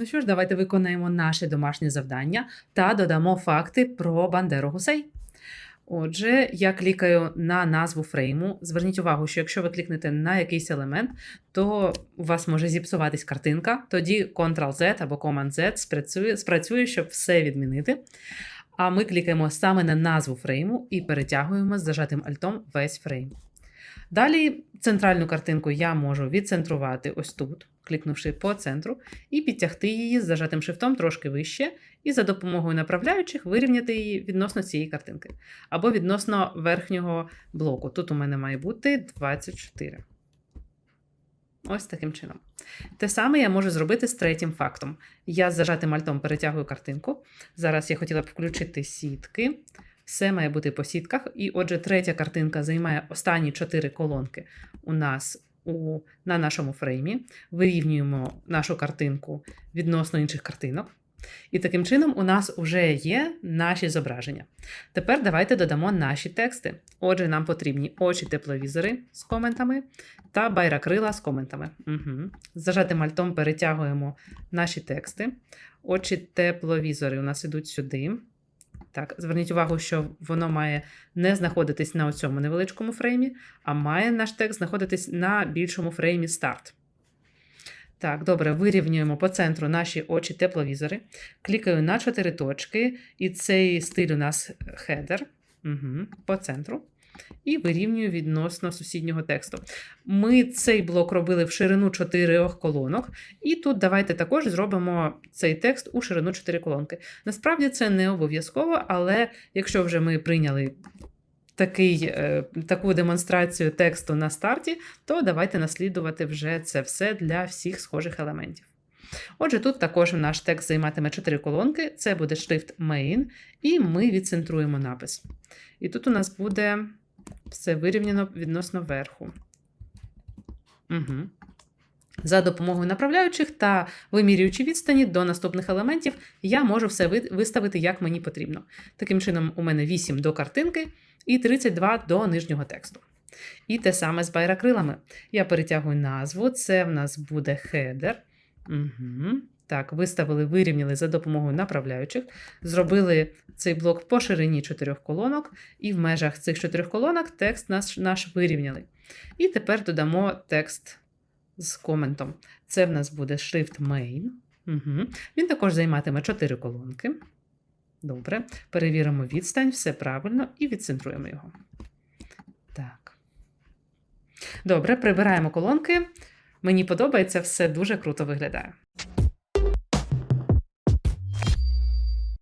Ну що ж, давайте виконаємо наше домашнє завдання та додамо факти про Бандеру Гусей. Отже, я клікаю на назву фрейму. Зверніть увагу, що якщо ви клікнете на якийсь елемент, то у вас може зіпсуватись картинка. Тоді Ctrl-Z або Command-Z спрацює, спрацює, щоб все відмінити. А ми клікаємо саме на назву фрейму і перетягуємо з зажатим альтом весь фрейм. Далі центральну картинку я можу відцентрувати ось тут, клікнувши по центру, і підтягти її з зажатим шифтом трошки вище, і за допомогою направляючих вирівняти її відносно цієї картинки. Або відносно верхнього блоку. Тут у мене має бути 24. Ось таким чином. Те саме я можу зробити з третім фактом. Я з зажатим альтом перетягую картинку. Зараз я хотіла б включити сітки. Все має бути по сітках. І отже, третя картинка займає останні чотири колонки у нас у, на нашому фреймі. Вирівнюємо нашу картинку відносно інших картинок. І таким чином у нас вже є наші зображення. Тепер давайте додамо наші тексти. Отже, нам потрібні очі тепловізори з коментами та байракрила з коментами. Угу. Зажатим альтом перетягуємо наші тексти. Очі тепловізори у нас ідуть сюди. Так, зверніть увагу, що воно має не знаходитись на цьому невеличкому фреймі, а має наш текст знаходитись на більшому фреймі старт. Так, добре, вирівнюємо по центру наші очі тепловізори. Клікаю на чотири точки, і цей стиль у нас хедер угу, по центру. І вирівнюю відносно сусіднього тексту. Ми цей блок робили в ширину чотирьох колонок, і тут давайте також зробимо цей текст у ширину 4 колонки. Насправді це не обов'язково, але якщо вже ми прийняли такий, е, таку демонстрацію тексту на старті, то давайте наслідувати вже це все для всіх схожих елементів. Отже, тут також наш текст займатиме 4 колонки, це буде шрифт main, і ми відцентруємо напис. І тут у нас буде все вирівняно відносно верху. Угу. За допомогою направляючих та вимірюючи відстані до наступних елементів, я можу все виставити, як мені потрібно. Таким чином, у мене 8 до картинки і 32 до нижнього тексту. І те саме з байракрилами. Я перетягую назву, це в нас буде хедер. Угу. Так, виставили, вирівняли за допомогою направляючих, зробили цей блок по ширині чотирьох колонок, і в межах цих чотирьох колонок текст наш, наш вирівняли. І тепер додамо текст з коментом. Це в нас буде шрифт main. Угу. Він також займатиме 4 колонки. Добре. Перевіримо відстань, все правильно, і відцентруємо його. Так. Добре, прибираємо колонки. Мені подобається, все дуже круто виглядає.